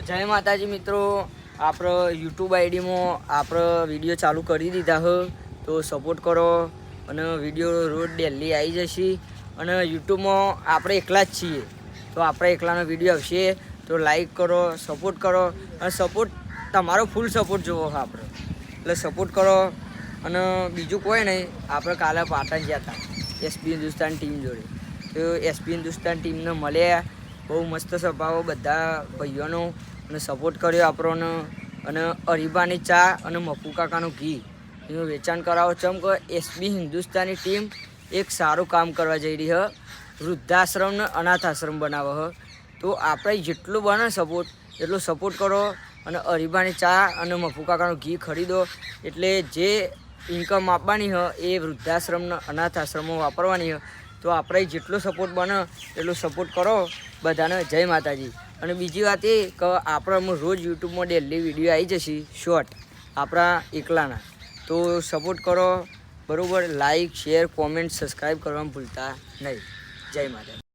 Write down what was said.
જય માતાજી મિત્રો. આપણો યુટ્યુબ આઈડીમાં આપણે વીડિયો ચાલુ કરી દીધા હ. તો સપોર્ટ કરો અને વીડિયો રોજ ડેલી આવી જશે. અને યુટ્યુબમાં આપણે એકલા જ છીએ. તો આપણે એકલાનો વીડિયો આવશે. તો લાઈક કરો સપોર્ટ કરો. અને સપોર્ટ તમારો ફૂલ સપોર્ટ જોવો આપણે એટલે સપોર્ટ કરો. અને બીજું કોઈ નહીં. આપણે કાલે પાટણ ગયા હતા એસપી હિન્દુસ્તાન ટીમ જોડે. તો એસપી હિન્દુસ્તાન ટીમને મળ્યા. બહુ મસ્ત સભાઓ બધા ભાઈઓનો અને સપોર્ટ કર્યો આપણોને. અને અરીબાની ચા અને મફુ કાકાનું ઘી. એનું વેચાણ કરાવો. ચમ કે એસબી હિન્દુસ્તાની ટીમ એક સારું કામ કરવા જઈ રહી હ. વૃદ્ધાશ્રમને અનાથ આશ્રમ બનાવે હ. તો આપણે જેટલું બને સપોર્ટ એટલું સપોર્ટ કરો અને અરીબાની ચા અને મફુ કાકાનું ઘી ખરીદો. એટલે જે ઇન્કમ આપવાની હ એ વૃદ્ધાશ્રમને અનાથ આશ્રમો વાપરવાની હ. તો આપણે જેટલો સપોર્ટ બને એટલો સપોર્ટ કરો બધાને જય માતાજી. અને બીજી વાત એ કે આપણે રોજ યુટ્યુબમાં ડેલી વીડિયો આવી જશે શોર્ટ આપણા એકલાના. તો સપોર્ટ કરો, બરાબર? લાઈક શેર કોમેન્ટ સબસ્ક્રાઈબ કરવાનું ભૂલતા નહીં. જય માતા